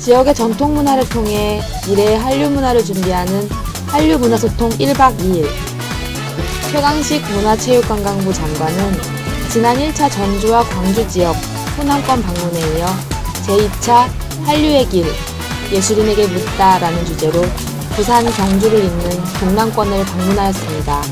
지역의 전통 문화를 통해 미래의 한류 문화를 준비하는 한류 문화소통 1박 2일. 최강식 문화체육관광부 장관은 지난 1차 전주와 광주 지역 호남권 방문에 이어 제2차 한류의 길, 예술인에게 묻다라는 주제로 부산 경주를 잇는 동남권을 방문하였습니다.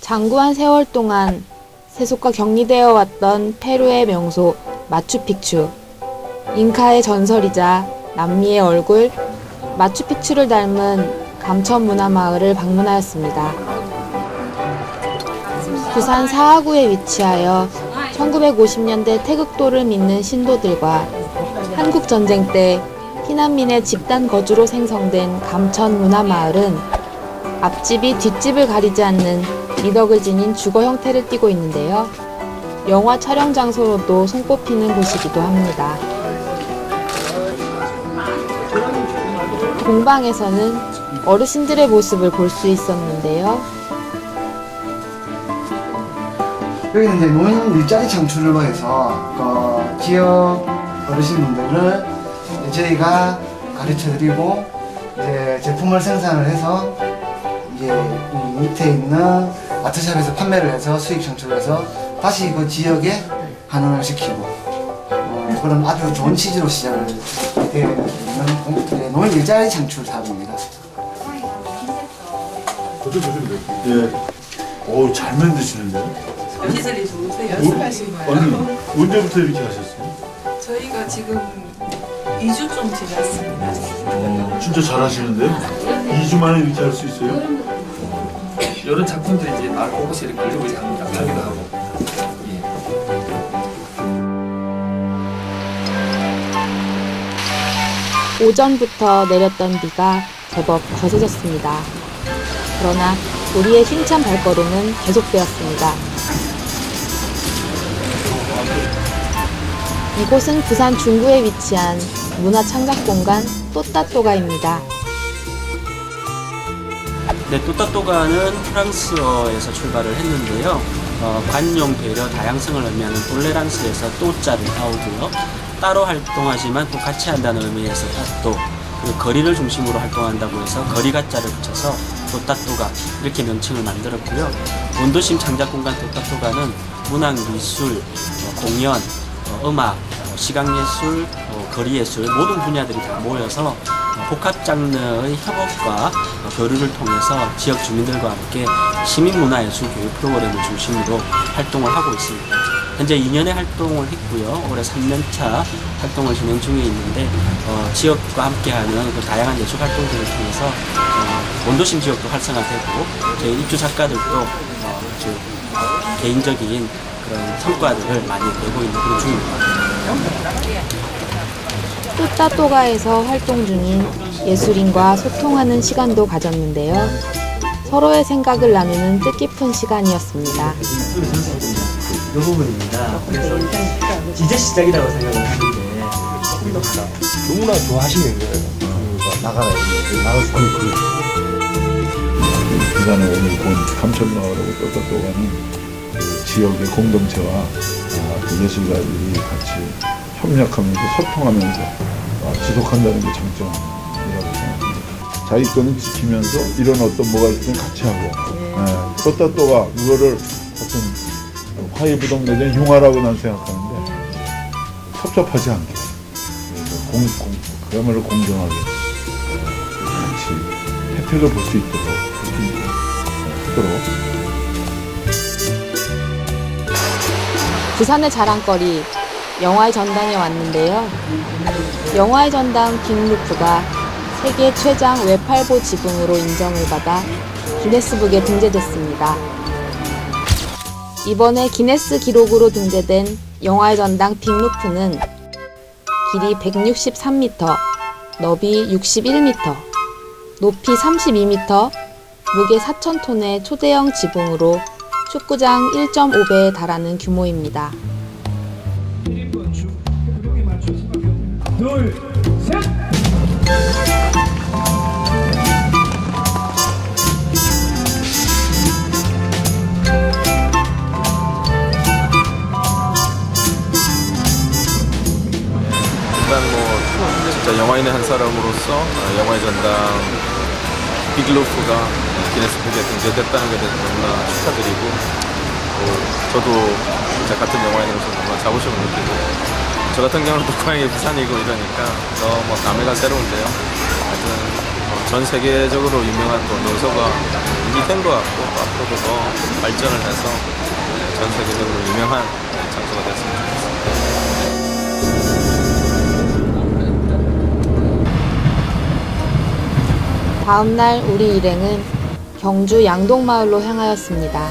장구한 세월 동안 세속과 격리되어 왔던 페루의 명소 마추픽추. 잉카의 전설이자 남미의 얼굴 마추픽추를 닮은 감천 문화 마을을 방문하였습니다. 부산 사하구에 위치하여 1950년대 태극도를 믿는 신도들과 한국 전쟁 때 피난민의 집단 거주로 생성된 감천 문화 마을은 앞집이 뒷집을 가리지 않는 미덕을 지닌 주거 형태를 띠고 있는데요. 영화 촬영 장소로도 손꼽히는 곳이기도 합니다. 공방에서는 어르신들의 모습을 볼 수 있었는데요. 여기는 이제 노인 일자리 창출을 위해서 그 지역 어르신분들을 저희가 가르쳐 드리고 이제 제품을 생산을 해서 이제 이 밑에 있는 아트샵에서 판매를 해서 수익 창출을 해서 다시 그 지역에 환원을 시키고 어, 그런 아주 좋은 취지로 시작을 공- 이제 노인 일자리 창출 사업입니다. 저도. 예. 오, 잘 만드시는데? 시설이 좋으세요? 연습하신 거예요? 아니, 언제부터 이렇게 하셨어요? 저희가 지금 2주 좀 지났습니다. 어, 진짜 잘 하시는데요? 2주 만에 이렇게 할 수 있어요? 이런 작품들이 이제 마을 곳곳에 이렇게 일부 이제 합니다. 하기도 하고. 예. 오전부터 내렸던 비가 제법 거세졌습니다. 그러나 우리의 힘찬 발걸음은 계속되었습니다. 이곳은 부산 중구에 위치한 문화창작공간 또따또가입니다. 네, 또따또가는 프랑스어에서 출발을 했는데요. 어, 관용 배려 다양성을 의미하는 톨레란스에서 또자를 따오고요. 따로 활동하지만 또 같이 한다는 의미에서 따또 거리를 중심으로 활동한다고 해서 거리가자를 붙여서 또따또가 이렇게 명칭을 만들었고요. 원도심 창작공간 또따또가는 문학, 미술, 어, 공연, 어, 음악, 어, 시각예술, 어, 거리예술 모든 분야들이 다 모여서 어, 복합 장르의 협업과 어, 교류를 통해서 지역 주민들과 함께 시민문화예술 교육 프로그램을 중심으로 활동을 하고 있습니다. 현재 2년의 활동을 했고요. 올해 3년차 활동을 진행 중에 있는데 어, 지역과 함께하는 그 다양한 예술 활동들을 통해서 어, 원도심 지역도 활성화되고 저희 입주 작가들도 어, 아주 개인적인 그런 성과들을 많이 내고 있는 그런 중입니다. 또따또가에서 활동 중인 예술인과 소통하는 시간도 가졌는데요. 서로의 생각을 나누는 뜻깊은 시간이었습니다. 이 부분입니다. 그래서 이제 시작이라고 생각을 하는데 너무나 좋아하시는 거예요. 그러니까 나가라 나갈 수 있고 부산에 오늘 본 감천마을하고 또또또가는 그 지역의 공동체와 아, 그 예술가들이 같이 협력하면서 소통하면서 아, 지속한다는 게 생각합니다. 자기 거는 지키면서 이런 어떤 뭐가 있으면 같이 하고. 예, 또또또가 그거를 하여튼 화이부동 내지는 융화라고 난 생각하는데 섭섭하지 않게. 공, 공, 그야말로 공정하게. 예, 같이 혜택을 볼 수 있도록 하도록. 부산의 자랑거리 영화의 전당에 왔는데요. 영화의 전당 빅루프가 세계 최장 외팔보 지붕으로 인정을 받아 기네스북에 등재됐습니다. 이번에 기네스 기록으로 등재된 영화의 전당 빅루프는 길이 163m, 너비 61m, 높이 32m, 무게 4,000톤의 초대형 지붕으로 축구장 1.5배에 달하는 규모입니다. 영 화인의 한 사람으로서 어, 영화의 전당 빅루프가 기네스북에 등재됐다는 것에 대해서 너무나 축하드리고 또 저도 진짜 같은 영화인으로서 정말 자부심을 느끼고 저 같은 경우는 또 고향이 부산이고 이러니까 너뭐 감회가 새로운데요. 하여튼 어, 전 세계적으로 유명한 또 노서가 이미 된 것 같고 또 앞으로도 더 발전을 해서 전 세계적으로 유명한 장소가 됐으면 좋겠습니다. 다음 날 우리 일행은 경주 양동마을로 향하였습니다.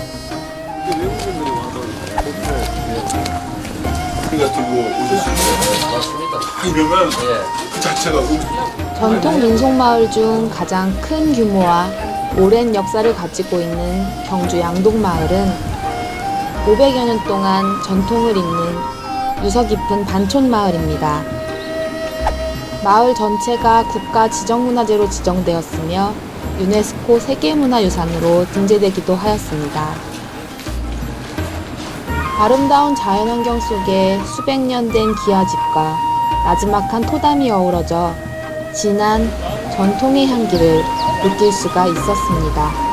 전통 민속마을 중 가장 큰 규모와 오랜 역사를 가지고 있는 경주 양동마을은 500여 년 동안 전통을 잇는 유서 깊은 반촌 마을입니다. 마을 전체가 국가 지정문화재로 지정되었으며 유네스코 세계문화유산으로 등재되기도 하였습니다. 아름다운 자연환경 속에 수백 년 된 기와집과 나지막한 토담이 어우러져 진한 전통의 향기를 느낄 수가 있었습니다.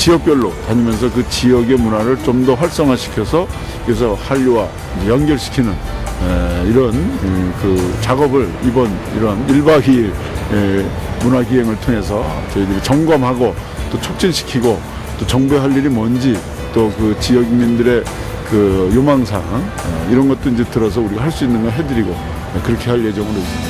지역별로 다니면서 그 지역의 문화를 좀 더 활성화시켜서 그래서 한류와 연결시키는 에, 이런 음, 그 작업을 이번 이런 1박 2일 에, 문화 기행을 통해서 저희들이 점검하고 또 촉진시키고 또 정부의 할 일이 뭔지 또 그 지역민들의 그 요망사항 어, 이런 것도 이제 들어서 우리가 할 수 있는 거 해드리고 네, 그렇게 할 예정으로 있습니다.